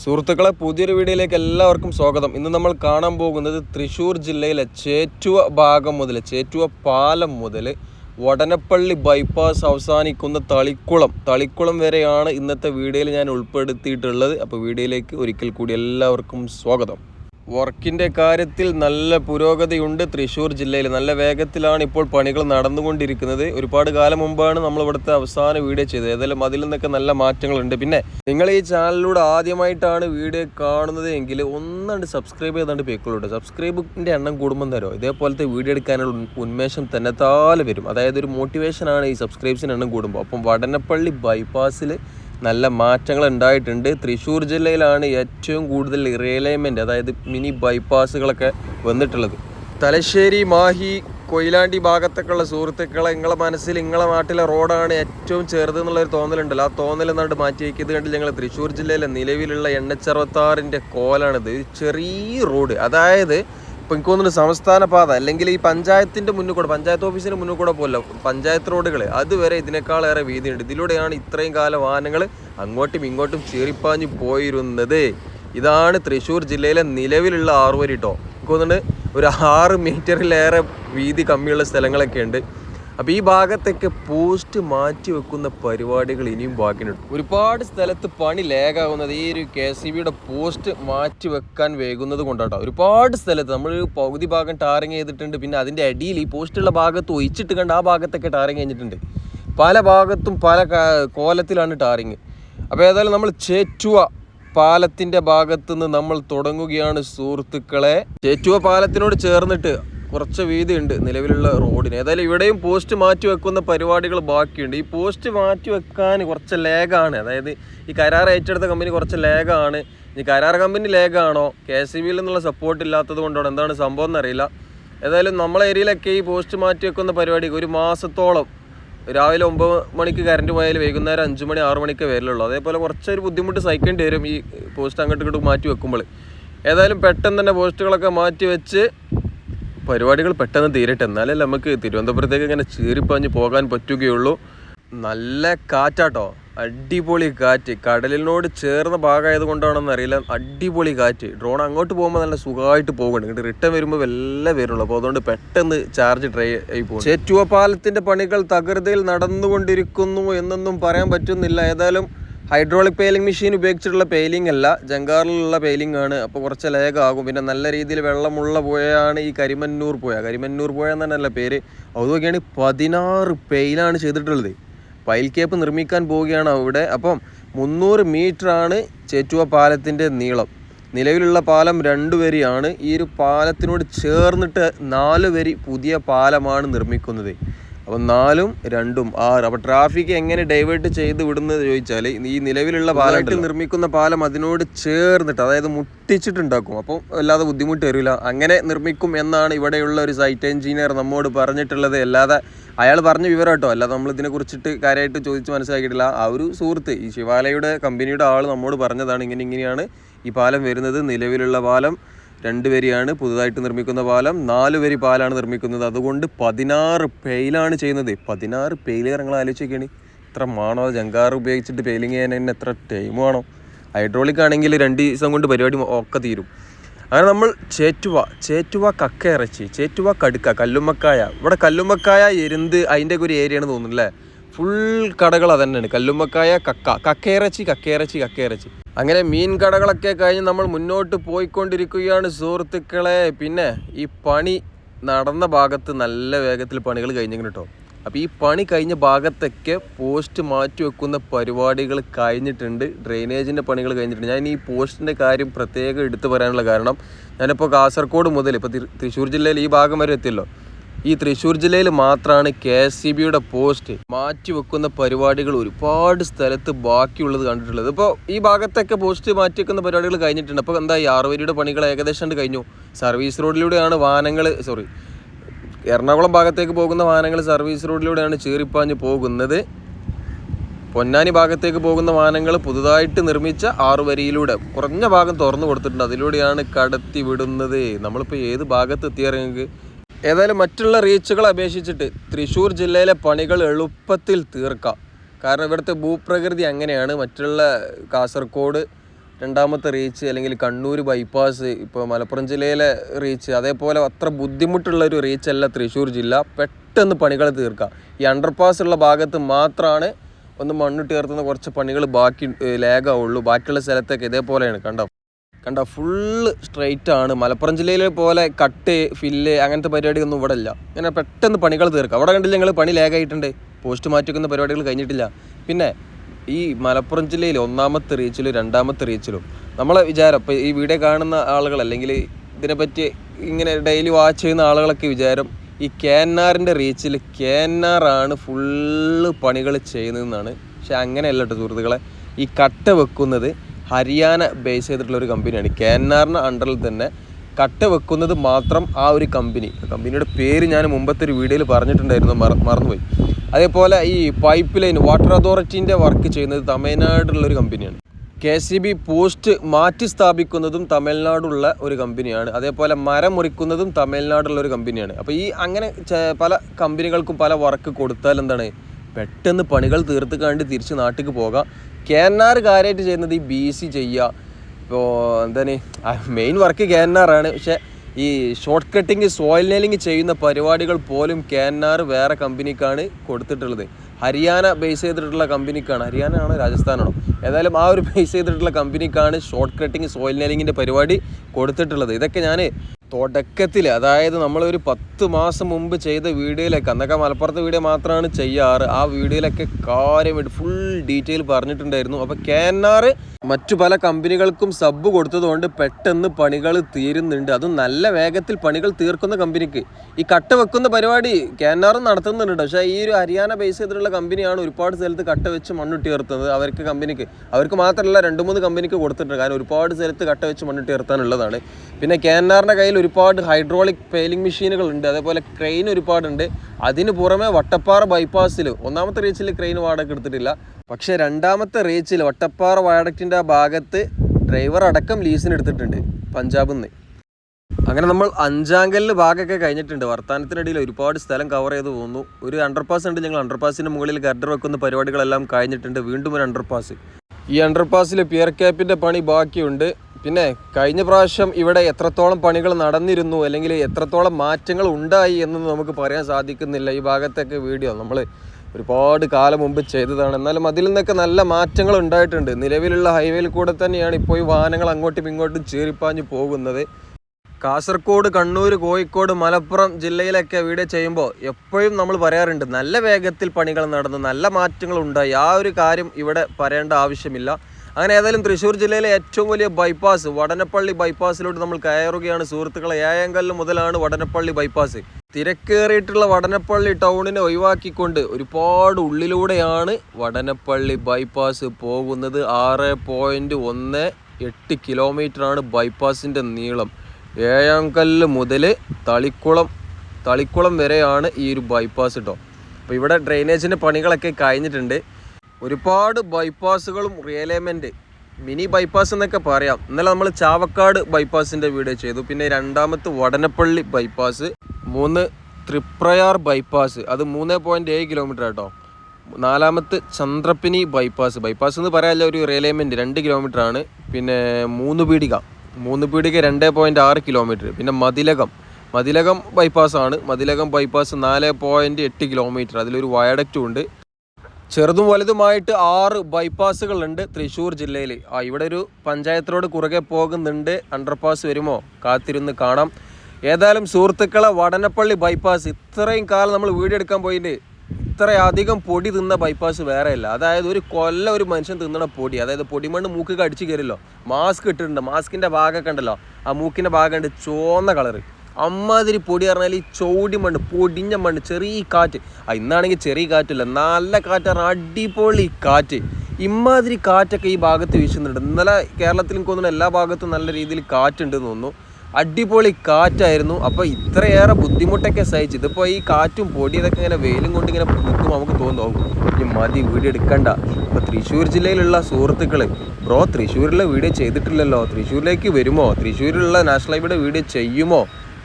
സുഹൃത്തുക്കളെ പുതിയൊരു വീഡിയോയിലേക്ക് എല്ലാവർക്കും സ്വാഗതം. ഇന്ന് നമ്മൾ കാണാൻ പോകുന്നത് തൃശ്ശൂർ ജില്ലയിലെ ചേറ്റുവ ഭാഗം മുതൽ ചേറ്റുവ പാലം മുതൽ വടനപ്പള്ളി ബൈപ്പാസ് അവസാനിക്കുന്ന തളിക്കുളം. തളിക്കുളം വരെയാണ് ഇന്നത്തെ വീഡിയോയിൽ ഞാൻ ഉൾപ്പെടുത്തിയിട്ടുള്ളത്. അപ്പോൾ വീഡിയോയിലേക്ക് ഒരിക്കൽ കൂടി എല്ലാവർക്കും സ്വാഗതം. വർക്കിന്റെ കാര്യത്തിൽ നല്ല പുരോഗതിയുണ്ട് തൃശ്ശൂർ ജില്ലയിൽ. നല്ല വേഗത്തിലാണ് ഇപ്പോൾ പണികൾ നടന്നുകൊണ്ടിരിക്കുന്നത്. ഒരുപാട് കാലം മുമ്പാണ് നമ്മൾ ഇവിടുത്തെ അവസാന വീഡിയോ ചെയ്തത്. ഏതായാലും അതിൽ നിന്നൊക്കെ നല്ല മാറ്റങ്ങളുണ്ട്. പിന്നെ നിങ്ങൾ ഈ ചാനലിലൂടെ ആദ്യമായിട്ടാണ് വീഡിയോ കാണുന്നത് എങ്കിൽ ഒന്നാണ്ട് സബ്സ്ക്രൈബ് ചെയ്താണ്ട് പേക്കുള്ളൂ സബ്സ്ക്രൈബിന്റെ എണ്ണം കൂടുമ്പം തരോ ഇതേപോലത്തെ വീഡിയോ എടുക്കാനുള്ള ഉന്മേഷം തന്നെ താൽ വരും. അതായത് ഒരു മോട്ടിവേഷനാണ് ഈ സബ്സ്ക്രൈബ്സിന്റെ എണ്ണം കൂടുമ്പോൾ. അപ്പം വടനപ്പള്ളി ബൈപ്പാസിൽ നല്ല മാറ്റങ്ങൾ ഉണ്ടായിട്ടുണ്ട് തൃശ്ശൂർ ജില്ലയിലാണ് ഏറ്റവും കൂടുതൽ റിയലൈൻമെന്റ് അതായത് മിനി ബൈപ്പാസുകളൊക്കെ വന്നിട്ടുള്ളത്. തലശ്ശേരി മാഹി കൊയിലാണ്ടി ഭാഗത്തൊക്കെയുള്ള സുഹൃത്തുക്കളെ നിങ്ങളെ മനസ്സിൽ നിങ്ങളെ നാട്ടിലെ റോഡാണ് ഏറ്റവും ചെറുത് എന്നുള്ളൊരു തോന്നലുണ്ടല്ലോ. ആ തോന്നൽ എന്നാണ്ട് മാറ്റി വയ്ക്കുന്നത് കണ്ടില്ല ഞങ്ങൾ തൃശ്ശൂർ ജില്ലയിലെ നിലവിലുള്ള എണ്ണച്ചറുപത്താറിന്റെ കോലാണിത്. ചെറിയ റോഡ്. അതായത് ഇപ്പം എനിക്ക് തോന്നുന്നു സംസ്ഥാന പാത അല്ലെങ്കിൽ ഈ പഞ്ചായത്തിന്റെ മുന്നിൽ കൂടെ പഞ്ചായത്ത് ഓഫീസിന് മുന്നിൽ കൂടെ പോലെ പഞ്ചായത്ത് റോഡുകൾ അതുവരെ ഇതിനേക്കാളേറെ വീതിയുണ്ട്. ഇതിലൂടെയാണ് ഇത്രയും കാല വാഹനങ്ങൾ അങ്ങോട്ടും ഇങ്ങോട്ടും ചീറിപ്പാഞ്ഞു പോയിരുന്നത്. ഇതാണ് തൃശ്ശൂർ ജില്ലയിലെ നിലവിലുള്ള ആറുവരി കേട്ടോ എനിക്ക് തോന്നുന്നുണ്ട് ഒരു ആറ് മീറ്ററിലേറെ വീതി കമ്മിയുള്ള സ്ഥലങ്ങളൊക്കെ ഉണ്ട് അപ്പോൾ ഈ ഭാഗത്തൊക്കെ പോസ്റ്റ് മാറ്റി വെക്കുന്ന പരിപാടികൾ ഇനിയും ബാക്കിയുണ്ട്. ഒരുപാട് സ്ഥലത്ത് പണി ലേഖാകുന്നത് ഈ ഒരു കെ സി ബിയുടെ പോസ്റ്റ് മാറ്റി വെക്കാൻ വേകുന്നത് കൊണ്ടാട്ടോ. ഒരുപാട് സ്ഥലത്ത് നമ്മൾ പകുതി ഭാഗം ടാറിങ് ചെയ്തിട്ടുണ്ട്. പിന്നെ അതിന്റെ അടിയിൽ ഈ പോസ്റ്റുള്ള ഭാഗത്ത് ഒഴിച്ചിട്ട് കണ്ട് ആ ഭാഗത്തൊക്കെ ടാറിങ് കഴിഞ്ഞിട്ടുണ്ട്. പല ഭാഗത്തും പല കോലത്തിലാണ് ടാറിങ് അപ്പോൾ ഏതായാലും നമ്മൾ ചേറ്റുവ പാലത്തിന്റെ ഭാഗത്ത് നിന്ന് നമ്മൾ തുടങ്ങുകയാണ് സുഹൃത്തുക്കളെ. ചേറ്റുവ പാലത്തിനോട് ചേർന്നിട്ട് കുറച്ച് വീതിയുണ്ട് നിലവിലുള്ള റോഡിന്. ഏതായാലും ഇവിടെയും പോസ്റ്റ് മാറ്റി വെക്കുന്ന പരിപാടികൾ ബാക്കിയുണ്ട്. ഈ പോസ്റ്റ് മാറ്റി വെക്കാൻ കുറച്ച് ലേഗാണ് അതായത് ഈ കരാർ ഏറ്റെടുത്ത കമ്പനി കുറച്ച് ലേഗാണ് ഈ കരാർ കമ്പനി ലേഗാണോ കെ സി ബിയിൽ നിന്നുള്ള സപ്പോർട്ട് ഇല്ലാത്തത് കൊണ്ടാണ്? എന്താണ് സംഭവം എന്നറിയില്ല. ഏതായാലും നമ്മളെ ഏരിയയിലൊക്കെ ഈ പോസ്റ്റ് മാറ്റി വെക്കുന്ന പരിപാടി ഒരു മാസത്തോളം. രാവിലെ ഒമ്പത് മണിക്ക് കറണ്ട് പോയാൽ വൈകുന്നേരം അഞ്ച് മണി ആറ് മണിക്ക് വരലുള്ളൂ. അതേപോലെ കുറച്ചൊരു ബുദ്ധിമുട്ട് സഹിക്കേണ്ടി വരും ഈ പോസ്റ്റ് അങ്ങോട്ട് ഇങ്ങോട്ട് മാറ്റി വെക്കുമ്പോൾ ഏതായാലും പെട്ടെന്ന് തന്നെ പോസ്റ്റുകളൊക്കെ മാറ്റി വെച്ച് പരിപാടികൾ പെട്ടെന്ന് തീരട്ടെ. എന്നാലല്ലേ നമുക്ക് തിരുവനന്തപുരത്തേക്ക് ഇങ്ങനെ ചീറിപ്പാഞ്ഞ് പോകാൻ പറ്റുകയുള്ളൂ. നല്ല കാറ്റാട്ടോ. അടിപൊളി കാറ്റ്. കടലിനോട് ചേർന്ന ഭാഗമായത് കൊണ്ടാണെന്ന് അറിയില്ല. അടിപൊളി കാറ്റ്. ഡ്രോൺ അങ്ങോട്ട് പോകുമ്പോൾ നല്ല സുഖമായിട്ട് പോകുന്നുണ്ട് ഇങ്ങോട്ട് റിട്ടേൺ വരുമ്പോൾ വല്ല വരുള്ളൂ അപ്പോൾ അതുകൊണ്ട് പെട്ടെന്ന് ചാർജ് ട്രൈ ആയി പോകും. ചേറ്റുവ പാലത്തിന്റെ പണികൾ തകൃതിയിൽ നടന്നുകൊണ്ടിരിക്കുന്നു എന്നൊന്നും പറയാൻ പറ്റുന്നില്ല. ഏതായാലും ഹൈഡ്രോളിക് പെയിലിംഗ് മെഷീൻ ഉപയോഗിച്ചിട്ടുള്ള പെയിലിംഗ് അല്ല ജങ്കാറിലുള്ള പെയിലിംഗ് ആണ്. അപ്പോൾ കുറച്ച് ലേഖാകും പിന്നെ നല്ല രീതിയിൽ വെള്ളമുള്ള പുഴയാണ് ഈ കരിമന്നൂർ പുഴ. കരിമന്നൂർ പുഴ എന്നല്ല പേര്. അതുമൊക്കെയാണ് പതിനാറ് പെയിലാണ് ചെയ്തിട്ടുള്ളത്. പൈൽ കേപ്പ് നിർമ്മിക്കാൻ പോവുകയാണ് അവിടെ. അപ്പം മുന്നൂറ് ആണ് ചേറ്റുവ പാലത്തിന്റെ നീളം. നിലവിലുള്ള പാലം രണ്ട് വരിയാണ്. ഈ ഒരു പാലത്തിനോട് ചേർന്നിട്ട് നാല് വരി പുതിയ പാലമാണ് നിർമ്മിക്കുന്നത്. അപ്പം നാലും രണ്ടും ആറ്. അപ്പോൾ ട്രാഫിക് എങ്ങനെ ഡൈവേർട്ട് ചെയ്ത് വിടുന്നത് ചോദിച്ചാൽ ഈ നിലവിലുള്ള പാലത്തിൽ നിർമ്മിക്കുന്ന പാലം അതിനോട് ചേർന്നിട്ട് അതായത് മുട്ടിച്ചിട്ടുണ്ടാക്കും. അപ്പോൾ അല്ലാതെ ബുദ്ധിമുട്ട് വരില്ല. അങ്ങനെ നിർമ്മിക്കും എന്നാണ് ഇവിടെയുള്ള ഒരു സൈറ്റ് എഞ്ചിനീയർ നമ്മോട് പറഞ്ഞിട്ടുള്ളത്. അല്ലാതെ അയാൾ പറഞ്ഞ വിവരം കേട്ടോ. അല്ലാതെ നമ്മൾ ഇതിനെ കുറിച്ചിട്ട് കാര്യമായിട്ട് ചോദിച്ച് മനസ്സിലാക്കിയിട്ടില്ല. ആ ഒരു സുഹൃത്ത് ഈ ശിവാലയുടെ കമ്പനിയുടെ ആൾ നമ്മോട് പറഞ്ഞതാണ് ഇങ്ങനെ ഇങ്ങനെയാണ് ഈ പാലം വരുന്നത്. നിലവിലുള്ള പാലം രണ്ട് വരിയാണ് പുതുതായിട്ട് നിർമ്മിക്കുന്ന പാലം നാല് വരി പാലാണ് നിർമ്മിക്കുന്നത്. അതുകൊണ്ട് പതിനാറ് പെയിലാണ് ചെയ്യുന്നത്. പതിനാറ് പെയിൽ നിങ്ങൾ ആലോചിക്കുകയാണ് ഇത്ര മാണോ? ജങ്കാർ ഉപയോഗിച്ചിട്ട് പെയിലിങ് ചെയ്യാൻ തന്നെ എത്ര ടൈം വേണോ? ഹൈഡ്രോളിക് ആണെങ്കിൽ രണ്ട് ദിവസം കൊണ്ട് പരിപാടി ഒക്കെ തീരും. അങ്ങനെ നമ്മൾ ചേറ്റുവ ചേറ്റുവ കക്ക ഇറച്ചി ചേറ്റുവ കടുക്ക കല്ലുമ്മക്കായ. ഇവിടെ കല്ലുമ്മക്കായ എരുന്ത് അതിന്റെ ഒരു ഏരിയയാണ് തോന്നുന്നു അല്ലേ? ഫുൾ കടകൾ അതന്നെയാണ്. കല്ലുമ്മക്കായ കക്ക. കക്കയിറച്ചി കക്കയിറച്ചി കക്കയിറച്ചി അങ്ങനെ മീൻ കടകളൊക്കെ കഴിഞ്ഞ് നമ്മൾ മുന്നോട്ട് പോയിക്കൊണ്ടിരിക്കുകയാണ് സുഹൃത്തുക്കളെ. പിന്നെ ഈ പണി നടന്ന ഭാഗത്ത് നല്ല വേഗത്തിൽ പണികൾ കഴിഞ്ഞിങ്ങനെ കേട്ടോ അപ്പോൾ ഈ പണി കഴിഞ്ഞ ഭാഗത്തൊക്കെ പോസ്റ്റ് മാറ്റി വെക്കുന്ന പരിപാടികൾ കഴിഞ്ഞിട്ടുണ്ട്. ഡ്രെയിനേജിന്റെ പണികൾ കഴിഞ്ഞിട്ടുണ്ട്. ഞാൻ ഈ പോസ്റ്റിന്റെ കാര്യം പ്രത്യേകം എടുത്തു പറയാനുള്ള കാരണം ഞാനിപ്പോൾ കാസർഗോഡ് മുതൽ ഇപ്പോൾ തൃശ്ശൂർ ജില്ലയിൽ ഈ ഭാഗം വരെ എത്തിയല്ലോ. ഈ തൃശ്ശൂർ ജില്ലയിൽ മാത്രമാണ് കെ എസ് സി ബിയുടെ പോസ്റ്റ് മാറ്റി വെക്കുന്ന പരിപാടികൾ ഒരുപാട് സ്ഥലത്ത് ബാക്കിയുള്ളത് കണ്ടിട്ടുള്ളത്. ഇപ്പോൾ ഈ ഭാഗത്തൊക്കെ പോസ്റ്റ് മാറ്റി വെക്കുന്ന പരിപാടികൾ കഴിഞ്ഞിട്ടുണ്ട്. അപ്പോൾ എന്താ ഈ ആറുവരിയുടെ പണികൾ ഏകദേശം കഴിഞ്ഞു. സർവീസ് റോഡിലൂടെയാണ് വാഹനങ്ങൾ സോറി എറണാകുളം ഭാഗത്തേക്ക് പോകുന്ന വാഹനങ്ങൾ സർവീസ് റോഡിലൂടെയാണ് ചീറിപ്പാഞ്ഞ് പോകുന്നത്. പൊന്നാനി ഭാഗത്തേക്ക് പോകുന്ന വാഹനങ്ങൾ പുതുതായിട്ട് നിർമ്മിച്ച ആറു വരിയിലൂടെ കുറഞ്ഞ ഭാഗം തുറന്നു കൊടുത്തിട്ടുണ്ട്. അതിലൂടെയാണ് കടത്തി വിടുന്നത്. നമ്മളിപ്പോൾ ഏത് ഭാഗത്ത് എത്തിയറിയെങ്കിൽ ഏതായാലും മറ്റുള്ള റീച്ചുകളെ അപേക്ഷിച്ചിട്ട് തൃശ്ശൂർ ജില്ലയിലെ പണികൾ എളുപ്പത്തിൽ തീർക്കാം. കാരണം ഇവിടുത്തെ ഭൂപ്രകൃതി അങ്ങനെയാണ്. മറ്റുള്ള കാസർഗോഡ് രണ്ടാമത്തെ റീച്ച് അല്ലെങ്കിൽ കണ്ണൂർ ബൈപ്പാസ് ഇപ്പോൾ മലപ്പുറം ജില്ലയിലെ റീച്ച് അതേപോലെ അത്ര ബുദ്ധിമുട്ടുള്ള ഒരു റീച്ച് അല്ല തൃശ്ശൂർ ജില്ല. പെട്ടെന്ന് പണികൾ തീർക്കാം. ഈ അണ്ടർപാസ് ഉള്ള ഭാഗത്ത് മാത്രമാണ് ഒന്ന് മണ്ണിട്ട് ചേർത്തുന്ന കുറച്ച് പണികൾ ബാക്കി ലാഗാവുള്ളൂ. ബാക്കിയുള്ള സ്ഥലത്തൊക്കെ ഇതേപോലെയാണ്. കണ്ടോ? കണ്ട ഫുള്ള് സ്ട്രെയിറ്റ് ആണ്. മലപ്പുറം ജില്ലയിലെ പോലെ കട്ട് ഫില്ല് അങ്ങനത്തെ പരിപാടിയൊന്നും ഇവിടെ ഇല്ല ഇങ്ങനെ പെട്ടെന്ന് പണികൾ തീർക്കാം. അവിടെ കണ്ടില്ല ഞങ്ങൾ പണി ലേഖായിട്ടുണ്ട് പോസ്റ്റ് മാറ്റിക്കുന്ന പരിപാടികൾ കഴിഞ്ഞിട്ടില്ല. പിന്നെ ഈ മലപ്പുറം ജില്ലയിൽ ഒന്നാമത്തെ റീച്ചിലും രണ്ടാമത്തെ റീച്ചിലും നമ്മളെ വിചാരം ഇപ്പോൾ ഈ വീഡിയോ കാണുന്ന ആളുകൾ അല്ലെങ്കിൽ ഇതിനെപ്പറ്റി ഇങ്ങനെ ഡെയിലി വാച്ച് ചെയ്യുന്ന ആളുകളൊക്കെ വിചാരം ഈ കേന്നാറിന്റെ റീച്ചിൽ കേന്നാറാണ് ഫുള്ള് പണികൾ ചെയ്യുന്നതെന്നാണ്. പക്ഷെ അങ്ങനെയല്ല കേട്ടോ സുഹൃത്തുക്കളെ. ഈ കട്ട വെക്കുന്നത് ഹരിയാന ബേസ് ചെയ്തിട്ടുള്ള ഒരു കമ്പനിയാണ് കെ എൻ ആറിന്റെ അണ്ടറിൽ തന്നെ കട്ട വെക്കുന്നത് മാത്രം ആ ഒരു കമ്പനി കമ്പനിയുടെ പേര് ഞാൻ മുമ്പത്തെ ഒരു വീഡിയോയിൽ പറഞ്ഞിട്ടുണ്ടായിരുന്നു മറ മറന്നുപോയി. അതേപോലെ ഈ പൈപ്പ് ലൈൻ വാട്ടർ അതോറിറ്റീന്റെ വർക്ക് ചെയ്യുന്നത് തമിഴ്നാടുള്ള ഒരു കമ്പനിയാണ് കെ സി ബി പോസ്റ്റ് മാറ്റി സ്ഥാപിക്കുന്നതും തമിഴ്നാടുള്ള ഒരു കമ്പനിയാണ് അതേപോലെ മരം മുറിക്കുന്നതും തമിഴ്നാടുള്ള ഒരു കമ്പനിയാണ് അപ്പോൾ ഈ അങ്ങനെ പല കമ്പനികൾക്കും പല വർക്ക് കൊടുത്താൽ എന്താണ്? പെട്ടെന്ന് പണികൾ തീർത്ത് കണ്ട് തിരിച്ച് നാട്ടിലേക്ക് പോകാം. കേന്നാർ കാര്യമായിട്ട് ചെയ്യുന്നത് ഈ ബി സി ചെയ്യുക. ഇപ്പോൾ എന്താണ്? Main work K N R ആണ്. പക്ഷേ ഈ ഷോർട്ട് കട്ടിങ് സോയിൽ നെയിലിംഗ് ചെയ്യുന്ന പരിപാടികൾ പോലും കെ എൻ ആർ വേറെ കമ്പനിക്കാണ് കൊടുത്തിട്ടുള്ളത്. ഹരിയാന ബേസ് ചെയ്തിട്ടുള്ള കമ്പനിക്കാണ് ഹരിയാന ആണോ രാജസ്ഥാനാണോ? ഏതായാലും ആ ഒരു ബേസ് ചെയ്തിട്ടുള്ള കമ്പനിക്കാണ് ഷോർട്ട് കട്ടിങ് സോയിൽ നെയിലിങ്ങിന്റെ പരിപാടി കൊടുത്തിട്ടുള്ളത്. ഇതൊക്കെ ഞാൻ തുടക്കത്തിൽ അതായത് നമ്മളൊരു പത്ത് മാസം മുമ്പ് ചെയ്ത വീഡിയോയിലൊക്കെ അന്നൊക്കെ മലപ്പുറത്തെ വീഡിയോ മാത്രമാണ് ചെയ്യാറ്. ആ വീഡിയോയിലൊക്കെ കാര്യമായിട്ട് ഫുൾ ഡീറ്റെയിൽ പറഞ്ഞിട്ടുണ്ടായിരുന്നു. അപ്പോൾ കേന്നാർ മറ്റു പല കമ്പനികൾക്കും സബ് കൊടുത്തതുകൊണ്ട് പെട്ടെന്ന് പണികൾ തീരുന്നുണ്ട്. അതും നല്ല വേഗത്തിൽ പണികൾ തീർക്കുന്ന കമ്പനിക്ക്. ഈ കട്ട വെക്കുന്ന പരിപാടി കാനാറും നടത്തുന്നുണ്ട്. പക്ഷേ ഈ ഒരു ഹരിയാന ബേസ് ചെയ്തിട്ടുള്ള കമ്പനിയാണ് ഒരുപാട് സ്ഥലത്ത് കട്ട വെച്ച് മണ്ണിട്ട് ഉയർത്തുന്നത് അവർക്ക് കമ്പനിക്ക്. അവർക്ക് മാത്രമല്ല രണ്ട് മൂന്ന് കമ്പനിക്ക് കൊടുത്തിട്ടുണ്ട്. കാരണം ഒരുപാട് സ്ഥലത്ത് കട്ട വെച്ച് മണ്ണിട്ട് ഉയർത്താനുള്ളതാണ് പിന്നെ കാനാറിന്റെ കയ്യിൽ ഒരുപാട് ഹൈഡ്രോളിക് പെയിലിംഗ് മെഷീനുകൾ ഉണ്ട്. അതേപോലെ ക്രെയിൻ ഒരുപാടുണ്ട്. അതിന് പുറമെ വട്ടപ്പാറ ബൈപ്പാസിൽ ഒന്നാമത്തെ റീച്ചിൽ ക്രെയിൻ വാടക എടുത്തിട്ടില്ല. പക്ഷേ രണ്ടാമത്തെ റീച്ചിൽ ഒട്ടപ്പാറ വയഡക്റ്റിന്റെ ആ ഭാഗത്ത് ഡ്രൈവർ അടക്കം ലീസിന് എടുത്തിട്ടുണ്ട് പഞ്ചാബിൽ നിന്ന് അങ്ങനെ നമ്മൾ അഞ്ചാങ്കലിൽ ഭാഗമൊക്കെ കഴിഞ്ഞിട്ടുണ്ട്. വർത്തമാനത്തിനിടയിൽ ഒരുപാട് സ്ഥലം കവർ ചെയ്ത് പോകുന്നു ഒരു അണ്ടർപാസ് ഉണ്ട്. ഞങ്ങൾ അണ്ടർപാസിന്റെ മുകളിൽ ഗർഡർ വെക്കുന്ന പരിപാടികളെല്ലാം കഴിഞ്ഞിട്ടുണ്ട്. വീണ്ടും ഒരു അണ്ടർപാസ് ഈ അണ്ടർപാസിൽ പിയർ ക്യാപ്പിന്റെ പണി ബാക്കിയുണ്ട്. പിന്നെ കഴിഞ്ഞ പ്രാവശ്യം ഇവിടെ എത്രത്തോളം പണികൾ നടന്നിരുന്നു അല്ലെങ്കിൽ എത്രത്തോളം മാറ്റങ്ങൾ ഉണ്ടായി എന്നൊന്നും നമുക്ക് പറയാൻ സാധിക്കുന്നില്ല. ഈ ഭാഗത്തൊക്കെ വീഡിയോ നമ്മൾ ഒരുപാട് കാലം മുമ്പ് ചെയ്തതാണ്. എന്നാലും അതിൽ നിന്നൊക്കെ നല്ല മാറ്റങ്ങൾ ഉണ്ടായിട്ടുണ്ട്. നിലവിലുള്ള ഹൈവേയിൽ കൂടെ തന്നെയാണ് ഇപ്പോൾ ഈ വാഹനങ്ങൾ അങ്ങോട്ടും ഇങ്ങോട്ടും ചീറിപ്പാഞ്ഞ് പോകുന്നത്. കാസർഗോഡ് കണ്ണൂർ കോഴിക്കോട് മലപ്പുറം ജില്ലയിലൊക്കെ വീഡിയോ ചെയ്യുമ്പോൾ എപ്പോഴും നമ്മൾ പറയാറുണ്ട് നല്ല വേഗത്തിൽ പണികൾ നടന്നു നല്ല മാറ്റങ്ങൾ ഉണ്ടായി. ആ ഒരു കാര്യം ഇവിടെ പറയേണ്ട ആവശ്യമില്ല. അങ്ങനെ ഏതായാലും തൃശ്ശൂർ ജില്ലയിലെ ഏറ്റവും വലിയ ബൈപ്പാസ് വടനപ്പള്ളി ബൈപ്പാസിലോട്ട് നമ്മൾ കയറുകയാണ്. സുഹൃത്തുക്കളെ ഏഴങ്കല്ല് മുതലാണ് വടനപ്പള്ളി ബൈപ്പാസ് തിരക്കേറിയിട്ടുള്ള വടനപ്പള്ളി ടൗണിനെ ഒഴിവാക്കിക്കൊണ്ട് ഒരുപാട് ഉള്ളിലൂടെയാണ് വടനപ്പള്ളി ബൈപ്പാസ് പോകുന്നത്. ആറ് പോയിന്റ് ഒന്ന് എട്ട് കിലോമീറ്ററാണ് ബൈപ്പാസിന്റെ നീളം. ഏഴാംകല്ല് മുതൽ തളിക്കുളം തളിക്കുളം വരെയാണ് ഈ ഒരു ബൈപ്പാസ് കേട്ടോ അപ്പോൾ ഇവിടെ ഡ്രെയിനേജിന്റെ പണികളൊക്കെ കഴിഞ്ഞിട്ടുണ്ട്. ഒരുപാട് ബൈപ്പാസുകളും റിയലൈൻമെന്റ് മിനി ബൈപ്പാസ് എന്നൊക്കെ പറയാം. ഇന്നലെ നമ്മൾ ചാവക്കാട് ബൈപ്പാസിന്റെ വീഡിയോ ചെയ്തു. പിന്നെ രണ്ടാമത്തെ വടനപ്പള്ളി ബൈപ്പാസ് മൂന്ന് തൃപ്രയാർ ബൈപ്പാസ് അത് മൂന്ന് പോയിന്റ് ഏഴ് കിലോമീറ്റർ കേട്ടോ നാലാമത്തെ ചന്ദ്രപ്പിനി ബൈപ്പാസ് ബൈപ്പാസ് എന്ന് പറയാല്ല ഒരു റിയലൈൻമെന്റ് രണ്ട് കിലോമീറ്റർ ആണ്. പിന്നെ മൂന്ന് പീടിക മൂന്ന് പീടിക രണ്ട് പോയിന്റ് ആറ് കിലോമീറ്റർ പിന്നെ മതിലകം മതിലകം ബൈപ്പാസ് ആണ്. മതിലകം ബൈപ്പാസ് നാല് പോയിന്റ് എട്ട് കിലോമീറ്റർ അതിലൊരു വയഡക്റ്റും ഉണ്ട്. ചെറുതും വലുതുമായിട്ട് ആറ് ബൈപ്പാസുകളുണ്ട് തൃശ്ശൂർ ജില്ലയിൽ. ആ ഇവിടെ ഒരു പഞ്ചായത്ത് റോഡ് കുറുകെ പോകുന്നുണ്ട്. അണ്ടർപാസ് വരുമോ? കാത്തിരുന്ന് കാണാം. ഏതായാലും സുഹൃത്തുക്കളെ വടനപ്പള്ളി ബൈപ്പാസ്. ഇത്രയും കാലം നമ്മൾ വീഡിയോ എടുക്കാൻ പോയിട്ട് ഇത്രയധികം പൊടി തിന്ന ബൈപ്പാസ് വേറെ ഇല്ല അതായത് ഒരു കൊല്ല ഒരു മനുഷ്യൻ തിന്നണ പൊടി. അതായത് പൊടിമണ്ണ് മൂക്ക് അടിച്ച് കയറില്ലോ മാസ്ക് ഇട്ടിട്ടുണ്ട്. മാസ്കിന്റെ ഭാഗമൊക്കെ ഉണ്ടല്ലോ. ആ മൂക്കിന്റെ ഭാഗം ഉണ്ട് ചുവന്ന കളറ്. അമ്മാതിരി പൊടി പറഞ്ഞാൽ ഈ ചോടി മണ്ണ് പൊടിഞ്ഞ മണ്ണ് ചെറിയ കാറ്റ്. ഇന്നാണെങ്കിൽ ചെറിയ കാറ്റില്ല നല്ല കാറ്റ് പറഞ്ഞാൽ അടിപൊളി കാറ്റ്. ഇമാതിരി കാറ്റൊക്കെ ഈ ഭാഗത്ത് വീശുന്നുണ്ട്. ഇന്നലെ കേരളത്തിലും തോന്നുന്നു എല്ലാ ഭാഗത്തും നല്ല രീതിയിൽ കാറ്റുണ്ട് തോന്നുന്നു. അടിപൊളി കാറ്റായിരുന്നു. അപ്പോൾ ഇത്രയേറെ ബുദ്ധിമുട്ടൊക്കെ സഹിച്ചു ഇതിപ്പോൾ ഈ കാറ്റും പൊടി ഇതൊക്കെ ഇങ്ങനെ വെയിലും കൊണ്ട് ഇങ്ങനെ നിൽക്കുമ്പോൾ നമുക്ക് തോന്നുന്നു. ഇനി മതി വീട് എടുക്കണ്ട. അപ്പോൾ തൃശ്ശൂർ ജില്ലയിലുള്ള സുഹൃത്തുക്കൾ ബ്രോ തൃശ്ശൂരിലെ വീഡിയോ ചെയ്തിട്ടില്ലല്ലോ. തൃശ്ശൂരിലേക്ക് വരുമോ? തൃശ്ശൂരിലുള്ള നാഷണൽ ഹൈവേയുടെ വീഡിയോ ചെയ്യുമോ?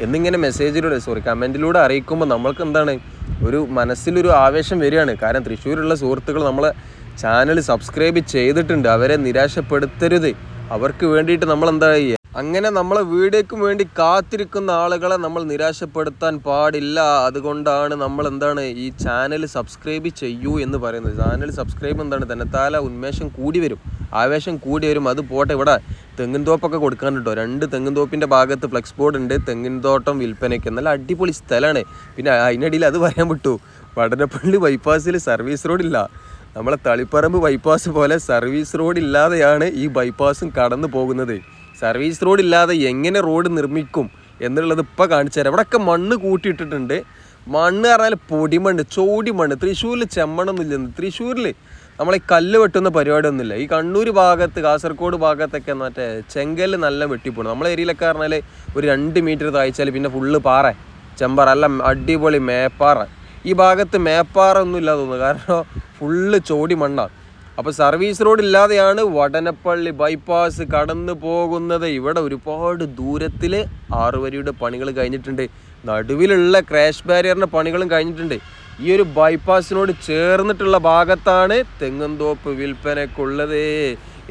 എന്നിങ്ങനെ മെസ്സേജിലൂടെ സോറി കമന്റിലൂടെ അറിയിക്കുമ്പോൾ നമ്മൾക്ക് എന്താണ്? ഒരു മനസ്സിലൊരു ആവേശം വരികയാണ്. കാരണം തൃശ്ശൂരുള്ള സുഹൃത്തുക്കൾ നമ്മളെ ചാനൽ സബ്സ്ക്രൈബ് ചെയ്തിട്ടുണ്ട്. അവരെ നിരാശപ്പെടുത്തരുത്. അവർക്ക് വേണ്ടിയിട്ട് നമ്മൾ എന്താ അങ്ങനെ നമ്മളെ വീടേക്കും വേണ്ടി കാത്തിരിക്കുന്ന ആളുകളെ നമ്മൾ നിരാശപ്പെടുത്താൻ പാടില്ല. അതുകൊണ്ടാണ് നമ്മൾ എന്താണ് ഈ ചാനൽ സബ്സ്ക്രൈബ് ചെയ്യൂ എന്ന് പറയുന്നത്. ചാനൽ സബ്സ്ക്രൈബ് എന്താണ്? തന്നെ തന്നെത്താല ഉന്മേഷം കൂടി വരും. ആവേശം കൂടി വരും. അത് പോട്ടെ. ഇവിടെ തെങ്ങിൻ തോപ്പൊക്കെ കൊടുക്കാൻ കേട്ടോ. രണ്ട് തെങ്ങിൻ തോപ്പിന്റെ ഭാഗത്ത് ഫ്ലെക്സ് ബോർഡ് ഉണ്ട്. തെങ്ങിൻ തോട്ടം വിൽപ്പനയ്ക്ക്. നല്ല അടിപൊളി സ്ഥലമാണ്. പിന്നെ അതിനിടയിൽ അത് പറയാൻ വിട്ടു. വടനപ്പള്ളി ബൈപ്പാസിൽ സർവീസ് റോഡില്ല നമ്മളെ തളിപ്പറമ്പ് ബൈപ്പാസ് പോലെ സർവീസ് റോഡ് ഇല്ലാതെയാണ് ഈ ബൈപ്പാസും കടന്നു പോകുന്നത്. സർവീസ് റോഡ് ഇല്ലാതെ എങ്ങനെ റോഡ് നിർമ്മിക്കും എന്നുള്ളത് ഇപ്പം കാണിച്ചു തരാം. ഇവിടെയൊക്കെ മണ്ണ് കൂട്ടിയിട്ടിട്ടുണ്ട്. മണ്ണ് പറഞ്ഞാൽ പൊടിമണ്ണ് ചോടി മണ്ണ് തൃശ്ശൂരിൽ ചെമ്മണൊന്നുമില്ല തൃശ്ശൂരിൽ നമ്മളെ കല്ല് വെട്ടുന്ന പരിപാടിയൊന്നുമില്ല. ഈ കണ്ണൂർ ഭാഗത്ത് കാസർഗോഡ് ഭാഗത്തൊക്കെ മറ്റേ ചെങ്കല്ല് നല്ല വെട്ടിപ്പോണം. നമ്മളെ ഏരിയയിലൊക്കെ പറഞ്ഞാൽ ഒരു രണ്ട് മീറ്റർ താഴ്ച്ചാൽ പിന്നെ ഫുള്ള് പാറ. ചെമ്പറ അല്ല അടിപൊളി മേപ്പാറ. ഈ ഭാഗത്ത് മേപ്പാറ ഒന്നും തോന്നുന്നു. കാരണം ഫുള്ള് ചോടി മണ്ണാണ് അപ്പോൾ സർവീസ് റോഡ് ഇല്ലാതെയാണ് വടനപ്പള്ളി ബൈപ്പാസ് കടന്നു പോകുന്നത്. ഇവിടെ ഒരുപാട് ദൂരത്തിൽ ആറുവരിയുടെ പണികൾ കഴിഞ്ഞിട്ടുണ്ട്. നടുവിലുള്ള ക്രാഷ് ബാരിയറിന്റെ പണികളും കഴിഞ്ഞിട്ടുണ്ട്. ഈ ഒരു ബൈപ്പാസിനോട് ചേർന്നിട്ടുള്ള ഭാഗത്താണ് തെങ്ങുംതോപ്പ് വിൽപ്പനക്കുള്ളത്.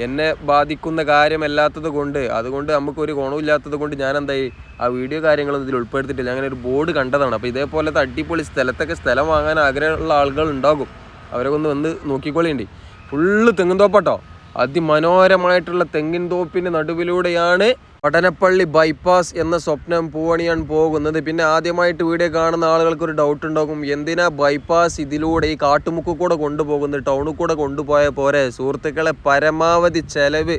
എന്നെ ബാധിക്കുന്ന കാര്യമല്ലാത്തത് കൊണ്ട് അതുകൊണ്ട് നമുക്കൊരു ഗുണമില്ലാത്തത് കൊണ്ട് ഞാൻ എന്തായി ആ വീഡിയോ കാര്യങ്ങളൊന്നും ഇതിൽ ഉൾപ്പെടുത്തിയിട്ടില്ല. അങ്ങനെ ഒരു ബോർഡ് കണ്ടതാണ്. അപ്പോൾ ഇതേപോലത്തെ അടിപൊളി സ്ഥലത്തൊക്കെ സ്ഥലം വാങ്ങാൻ ആഗ്രഹമുള്ള ആളുകൾ ഉണ്ടാകും. അവരെ ഒന്ന് വന്ന് നോക്കിക്കോളിയുണ്ട്. ഫുള്ള് തെങ്ങിൻ തോപ്പാട്ടോ. അതിമനോഹരമായിട്ടുള്ള തെങ്ങിൻ തോപ്പിന്റെ നടുവിലൂടെയാണ് പടനപ്പള്ളി ബൈപ്പാസ് എന്ന സ്വപ്നം പൂവണിയാൻ പോകുന്നത്. പിന്നെ ആദ്യമായിട്ട് വീഡിയോ കാണുന്ന ആളുകൾക്ക് ഒരു ഡൗട്ട് ഉണ്ടാകും. എന്തിനാ ബൈപ്പാസ് ഇതിലൂടെ ഈ കാട്ടുമുക്ക് കൂടെ കൊണ്ടുപോകുന്നത്? ടൗണിൽ കൂടെ കൊണ്ടുപോയ പോരെ? സുഹൃത്തുക്കളെ പരമാവധി ചെലവ്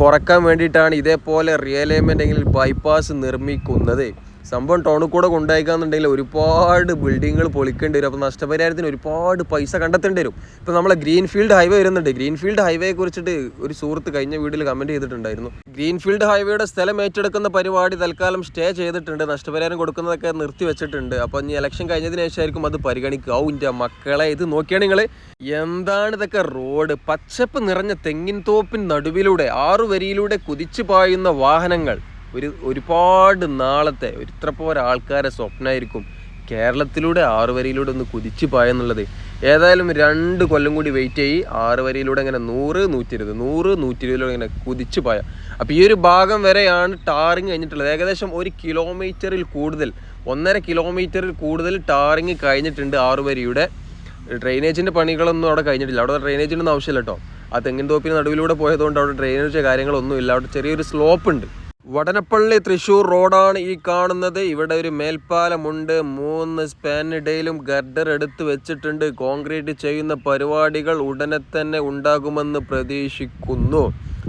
കുറയ്ക്കാൻ വേണ്ടിയിട്ടാണ് ഇതേപോലെ റിയലൈൻമെന്റെങ്കിൽ ബൈപ്പാസ് നിർമ്മിക്കുന്നത്. സംഭവം ടൗണിൽ കൂടെ കൊണ്ടുപോയിക്കാന്നുണ്ടെങ്കിൽ ഒരുപാട് ബിൽഡിങ്ങുകൾ പൊളിക്കേണ്ടി വരും. അപ്പോൾ നഷ്ടപരിഹാരത്തിന് ഒരുപാട് പൈസ കണ്ടെത്തേണ്ടി വരും. ഇപ്പോൾ നമ്മളെ ഗ്രീൻഫീൽഡ് ഹൈവേ വരുന്നുണ്ട്. ഗ്രീൻഫീൽഡ് ഹൈവേയെ കുറിച്ചിട്ട് ഒരു സുഹൃത്ത് കഴിഞ്ഞ വീഡിയോയിൽ കമന്റ് ചെയ്തിട്ടുണ്ടായിരുന്നു. ഗ്രീൻഫീൽഡ് ഹൈവേയുടെ സ്ഥലം ഏറ്റെടുക്കുന്ന പരിപാടി തൽക്കാലം സ്റ്റേ ചെയ്തിട്ടുണ്ട്. നഷ്ടപരിഹാരം കൊടുക്കുന്നതൊക്കെ നിർത്തി വെച്ചിട്ടുണ്ട്. അപ്പോൾ ഇനി ഇലക്ഷൻ കഴിഞ്ഞതിന് ശേഷമായിരിക്കും അത് പരിഗണിക്കുക. ഔ ഇന്റെ മക്കളെ ഇത് നോക്കിയാണ് നിങ്ങൾ എന്താണ് ഇതൊക്കെ റോഡ് പച്ചപ്പ് നിറഞ്ഞ തെങ്ങിൻ തോപ്പിൻ നടുവിലൂടെ ആറു വരിയിലൂടെ കുതിച്ചു പായുന്ന വാഹനങ്ങൾ. ഒരു ഒരുപാട് നാളത്തെ ഇത്ര ആൾക്കാരെ സ്വപ്നമായിരിക്കും കേരളത്തിലൂടെ ആറ് വരിയിലൂടെ ഒന്ന് കുതിച്ചു പായെന്നുള്ളത്. ഏതായാലും രണ്ട് കൊല്ലം കൂടി വെയിറ്റ് ആയി ആറ് വരിയിലൂടെ ഇങ്ങനെ നൂറ് നൂറ്റി ഇരുപത് നൂറ് നൂറ്റി ഇരുപതിലൂടെ ഇങ്ങനെ കുതിച്ചു പായ. അപ്പോൾ ഈ ഒരു ഭാഗം വരെയാണ് ടാറിങ് കഴിഞ്ഞിട്ടുള്ളത്. ഏകദേശം ഒരു കിലോമീറ്ററിൽ കൂടുതൽ ഒന്നര കിലോമീറ്ററിൽ കൂടുതൽ ടാറിങ് കഴിഞ്ഞിട്ടുണ്ട് ആറ് വരിയുടെ. ഡ്രെയിനേജിന്റെ പണികളൊന്നും അവിടെ കഴിഞ്ഞിട്ടില്ല. അവിടെ ഡ്രെയിനേജിന്റെ ഒന്നും ആവശ്യമില്ല കേട്ടോ. ആ തെങ്ങിൻ തോപ്പിന് നടുവിലൂടെ പോയതുകൊണ്ട് അവിടെ ഡ്രെയിനേജ് കാര്യങ്ങളൊന്നും ഇല്ല. അവിടെ ചെറിയൊരു സ്ലോപ്പ് ഉണ്ട്. വടനപ്പള്ളി തൃശ്ശൂർ റോഡാണ് ഈ കാണുന്നത്. ഇവിടെ ഒരു മേൽപ്പാലമുണ്ട്. മൂന്ന് സ്പാനിടയിലും ഗർഡർ എടുത്തു വെച്ചിട്ടുണ്ട്. കോൺക്രീറ്റ് ചെയ്യുന്ന പരിപാടികൾ ഉടനെ തന്നെ ഉണ്ടാകുമെന്ന് പ്രതീക്ഷിക്കുന്നു.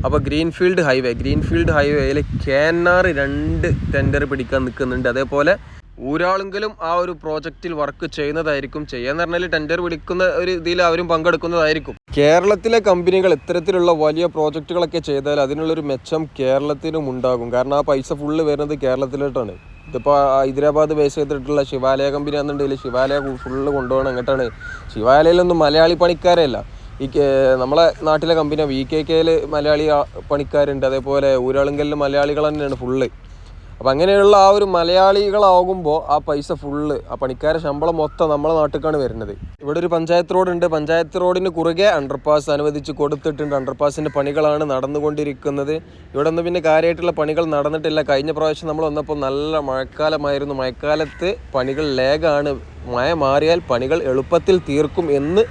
അപ്പോൾ ഗ്രീൻഫീൽഡ് ഹൈവേ ഗ്രീൻഫീൽഡ് ഹൈവേയിൽ കേന്നാർ രണ്ട് ടെൻഡർ പിടിക്കാൻ നിൽക്കുന്നുണ്ട്. അതേപോലെ ഊരാളെങ്കിലും ആ ഒരു പ്രോജക്റ്റിൽ വർക്ക് ചെയ്യുന്നതായിരിക്കും ചെയ്യാന്ന് പറഞ്ഞാൽ ടെൻഡർ വിളിക്കുന്ന ഒരു ഇതിൽ അവരും പങ്കെടുക്കുന്നതായിരിക്കും. കേരളത്തിലെ കമ്പനികൾ ഇത്തരത്തിലുള്ള വലിയ പ്രോജക്റ്റുകളൊക്കെ ചെയ്താൽ അതിനുള്ളൊരു മെച്ചം കേരളത്തിനും ഉണ്ടാകും. കാരണം ആ പൈസ ഫുള്ള് വരുന്നത് കേരളത്തിലോട്ടാണ്. ഇതിപ്പോൾ ഹൈദരാബാദ് ബേസ് ചെയ്തിട്ടുള്ള ശിവാലയ കമ്പനി ആണെന്നുണ്ടെങ്കിൽ ശിവാലയ ഫുള്ള് കൊണ്ടുപോകണം അങ്ങോട്ടാണ്. ശിവാലയിലൊന്നും മലയാളി പണിക്കാരല്ല. ഈ നമ്മളെ നാട്ടിലെ കമ്പനി വി കെ കെയിൽ മലയാളി പണിക്കാരുണ്ട്. അതേപോലെ ഊരാളുങ്കലിൽ മലയാളികൾ തന്നെയാണ് ഫുള്ള് അപ്പം അങ്ങനെയുള്ള ആ ഒരു മലയാളികളാകുമ്പോൾ ആ പൈസ ഫുള്ള് ആ പണിക്കാരെ ശമ്പളം മൊത്തം നമ്മളെ നാട്ടിലേക്കാണ് വരുന്നത്. ഇവിടെ ഒരു പഞ്ചായത്ത് റോഡുണ്ട്. പഞ്ചായത്ത് റോഡിന് കുറുകെ അണ്ടർപാസ് അനുവദിച്ച് കൊടുത്തിട്ടുണ്ട്. അണ്ടർപാസിന്റെ പണികളാണ് നടന്നുകൊണ്ടിരിക്കുന്നത്. ഇവിടെ നിന്ന് പിന്നെ കാര്യമായിട്ടുള്ള പണികൾ നടന്നിട്ടില്ല. കഴിഞ്ഞ പ്രാവശ്യം നമ്മൾ വന്നപ്പോൾ നല്ല മഴക്കാലമായിരുന്നു. മഴക്കാലത്ത് പണികൾ ലേഗാണ്. മഴ മാറിയാൽ പണികൾ എളുപ്പത്തിൽ തീർക്കും എന്ന്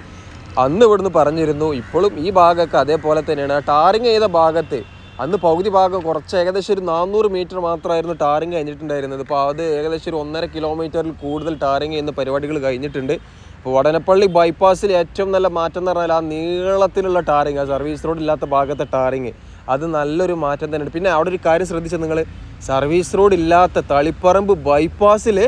അന്ന് ഇവിടുന്ന് പറഞ്ഞിരുന്നു. ഇപ്പോഴും ഈ ഭാഗമൊക്കെ അതേപോലെ തന്നെയാണ്. ടാറിങ് ചെയ്ത ഭാഗത്ത് അന്ന് പകുതി ഭാഗം കുറച്ച് ഏകദേശം ഒരു നാനൂറ് മീറ്റർ മാത്രമായിരുന്നു ടാറിങ് കഴിഞ്ഞിട്ടുണ്ടായിരുന്നത്. അപ്പോൾ അത് ഏകദേശം ഒരു ഒന്നര കിലോമീറ്ററിൽ കൂടുതൽ ടാറിങ് ചെയ്യുന്ന പരിപാടികൾ കഴിഞ്ഞിട്ടുണ്ട്. ഇപ്പോൾ വടനപ്പള്ളി ബൈപ്പാസിൽ ഏറ്റവും നല്ല മാറ്റം എന്ന് പറഞ്ഞാൽ ആ നീളത്തിലുള്ള ടാറിങ് ആ സർവീസ് റോഡ് ഇല്ലാത്ത ഭാഗത്തെ ടാറിങ് അത് നല്ലൊരു മാറ്റം തന്നെയാണ്. പിന്നെ അവിടെ ഒരു കാര്യം ശ്രദ്ധിച്ചത് നിങ്ങൾ? സർവീസ് റോഡ് ഇല്ലാത്ത തളിപ്പറമ്പ് ബൈപ്പാസിൽ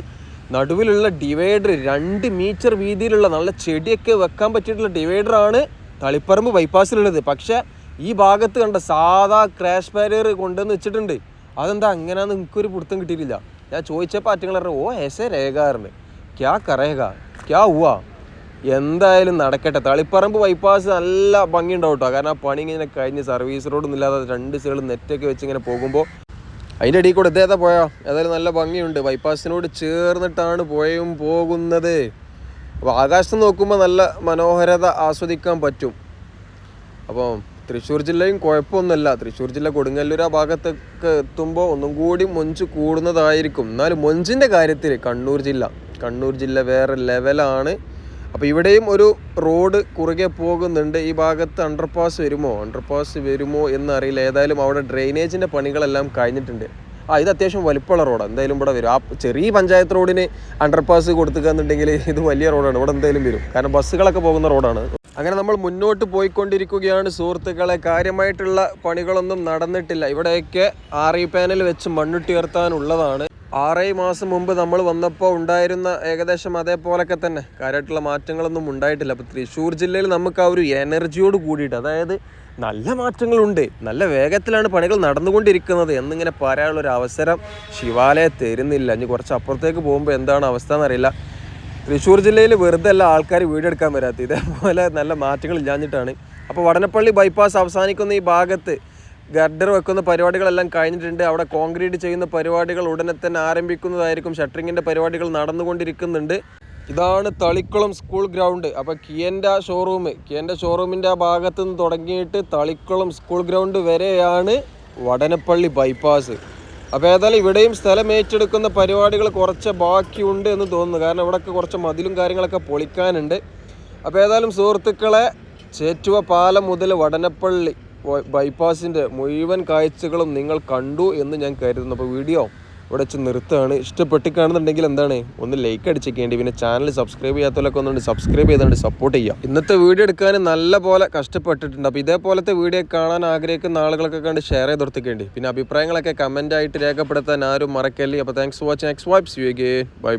നടുവിലുള്ള ഡിവൈഡർ രണ്ട് മീറ്റർ വീതിയിലുള്ള നല്ല ചെടിയൊക്കെ വെക്കാൻ പറ്റിയിട്ടുള്ള ഡിവൈഡറാണ് തളിപ്പറമ്പ് ബൈപ്പാസിലുള്ളത്. പക്ഷേ ഈ ഭാഗത്ത് കണ്ട സാധാ ക്രാഷ് ബാരിയർ കൊണ്ടുവന്ന് വെച്ചിട്ടുണ്ട്. അതെന്താ നിങ്ങൾക്ക് എനിക്കൊരു പിടുത്തം കിട്ടിയിട്ടില്ല. ഞാൻ ചോദിച്ചപ്പോൾ ആറ്റുങ്ങൾ പറഞ്ഞു ഓ എസ് എ രേഖാറിന് ക്യാ കറേക ക്യാ ഉവാ എന്തായാലും നടക്കട്ടെ. തളിപ്പറമ്പ് ബൈപ്പാസ് നല്ല ഭംഗിയുണ്ടാവും കേട്ടോ കാരണം ആ പണി ഇങ്ങനെ കഴിഞ്ഞ് സർവീസ് റോഡൊന്നും ഇല്ലാതെ രണ്ട് സൈഡിൽ നെറ്റൊക്കെ വെച്ച് ഇങ്ങനെ പോകുമ്പോൾ അതിന്റെ ഇടയിൽ കൂടെ ഇതേതാ പോയാ? ഏതായാലും നല്ല ഭംഗിയുണ്ട്. ബൈപ്പാസിനോട് ചേർന്നിട്ടാണ് പോയും പോകുന്നത്. അപ്പോൾ ആകാശത്ത് നോക്കുമ്പോൾ നല്ല മനോഹരത ആസ്വദിക്കാൻ പറ്റും. അപ്പോൾ തൃശ്ശൂർ ജില്ലയും കുഴപ്പമൊന്നുമല്ല. തൃശ്ശൂർ ജില്ല കൊടുങ്ങല്ലൂർ ആ ഭാഗത്തൊക്കെ എത്തുമ്പോൾ ഒന്നും കൂടി മൊഞ്ച് കൂടുന്നതായിരിക്കും. എന്നാലും മൊഞ്ചിന്റെ കാര്യത്തിൽ കണ്ണൂർ ജില്ല കണ്ണൂർ ജില്ല വേറെ ലെവലാണ്. അപ്പോൾ ഇവിടെയും ഒരു റോഡ് കുറുകെ പോകുന്നുണ്ട്. ഈ ഭാഗത്ത് അണ്ടർപാസ് വരുമോ? അണ്ടർപാസ് വരുമോ എന്നറിയില്ല. ഏതായാലും അവിടെ ഡ്രെയിനേജിന്റെ പണികളെല്ലാം കഴിഞ്ഞിട്ടുണ്ട്. ആ ഇത് അത്യാവശ്യം വലിപ്പമുള്ള റോഡാണ് എന്തായാലും ഇവിടെ വരും. ആ ചെറിയ പഞ്ചായത്ത് റോഡിന് അണ്ടർപാസ് കൊടുത്തുകയെന്നുണ്ടെങ്കിൽ ഇത് വലിയ റോഡാണ്. ഇവിടെ എന്തായാലും വരും. കാരണം ബസ്സുകളൊക്കെ പോകുന്ന റോഡാണ്. അങ്ങനെ നമ്മൾ മുന്നോട്ട് പോയിക്കൊണ്ടിരിക്കുകയാണ്. സുഹൃത്തുക്കളെ കാര്യമായിട്ടുള്ള പണികളൊന്നും നടന്നിട്ടില്ല. ഇവിടെയൊക്കെ ആർ ഇ പാനൽ വെച്ച് മണ്ണിട്ട് ഉയർത്താനുള്ളതാണ് ആറേഴ് മാസം മുമ്പ് നമ്മൾ വന്നപ്പോൾ ഉണ്ടായിരുന്ന ഏകദേശം അതേപോലൊക്കെ തന്നെ. കാര്യമായിട്ടുള്ള മാറ്റങ്ങളൊന്നും ഉണ്ടായിട്ടില്ല. അപ്പോൾ തൃശ്ശൂർ ജില്ലയിൽ നമുക്ക് ആ ഒരു എനർജിയോട് കൂടിയിട്ട് അതായത് നല്ല മാറ്റങ്ങളുണ്ട്. നല്ല വേഗത്തിലാണ് പണികൾ നടന്നുകൊണ്ടിരിക്കുന്നത് എന്നിങ്ങനെ പറയാനുള്ളൊരു അവസരം ശിവാലയ തരുന്നില്ല. ഇനി കുറച്ച് അപ്പുറത്തേക്ക് പോകുമ്പോൾ എന്താണ് അവസ്ഥ എന്നറിയില്ല. തൃശ്ശൂർ ജില്ലയിൽ വെറുതെ അല്ല ആൾക്കാർ വീടെടുക്കാൻ വരാത്ത ഇതേപോലെ നല്ല മാറ്റങ്ങൾ ഇല്ലാഞ്ഞിട്ടാണ്. അപ്പോൾ വടനപ്പള്ളി ബൈപ്പാസ് അവസാനിക്കുന്ന ഈ ഭാഗത്ത് ഗർഡർ വെക്കുന്ന പരിപാടികളെല്ലാം കഴിഞ്ഞിട്ടുണ്ട്. അവിടെ കോൺക്രീറ്റ് ചെയ്യുന്ന പരിപാടികൾ ഉടനെ തന്നെ ആരംഭിക്കുന്നതായിരിക്കും. ഷട്ടറിങ്ങിന്റെ പരിപാടികൾ നടന്നുകൊണ്ടിരിക്കുന്നുണ്ട്. ഇതാണ് തളിക്കുളം സ്കൂൾ ഗ്രൗണ്ട് അപ്പോൾ കിയന്റെ ഷോറൂം കിയന്റെ ഷോറൂമിന്റെ ആ ഭാഗത്ത് നിന്ന് തുടങ്ങിയിട്ട് തളിക്കുളം സ്കൂൾ ഗ്രൗണ്ട് വരെയാണ് വടനപ്പള്ളി ബൈപ്പാസ് അപ്പോൾ ഏതായാലും ഇവിടെയും സ്ഥലം ഏറ്റെടുക്കുന്ന പരിപാടികൾ കുറച്ച് ബാക്കിയുണ്ട് എന്ന് തോന്നുന്നു. കാരണം ഇവിടെയൊക്കെ കുറച്ച് മതിലും കാര്യങ്ങളൊക്കെ പൊളിക്കാനുണ്ട്. അപ്പോൾ ഏതായാലും സുഹൃത്തുക്കളെ ചേറ്റുവ പാലം മുതൽ വടനപ്പള്ളി ബൈപ്പാസിന്റെ മുഴുവൻ കാഴ്ചകളും നിങ്ങൾ കണ്ടു എന്ന് ഞാൻ കരുതുന്നു. അപ്പോൾ വീഡിയോ ഇവിടെ വെച്ച് നിർത്തുകയാണ്. ഇഷ്ടപ്പെട്ട് കാണുന്നുണ്ടെങ്കിൽ എന്താണ്? ഒന്ന് ലൈക്ക് അടിച്ചേക്കേണ്ടി. പിന്നെ ചാനൽ സബ്സ്ക്രൈബ് ചെയ്യാത്തവരൊക്കെ ഒന്നുകൊണ്ട് സബ്സ്ക്രൈബ് ചെയ്തുകൊണ്ട് സപ്പോർട്ട് ചെയ്യാം ഇന്നത്തെ വീഡിയോ എടുക്കാൻ നല്ല പോലെ കഷ്ടപ്പെട്ടിട്ടുണ്ട്. അപ്പോൾ ഇതേപോലത്തെ വീഡിയോ കാണാൻ ആഗ്രഹിക്കുന്ന ആളുകളൊക്കെ കണ്ട് ഷെയർ ചെയ്ത് കൊടുത്തേക്കേണ്ടി. പിന്നെ അഭിപ്രായങ്ങളൊക്കെ കമന്റായിട്ട് രേഖപ്പെടുത്താൻ ആരും മറക്കല്ലേ. അപ്പോൾ thanks for watching X vibes you bye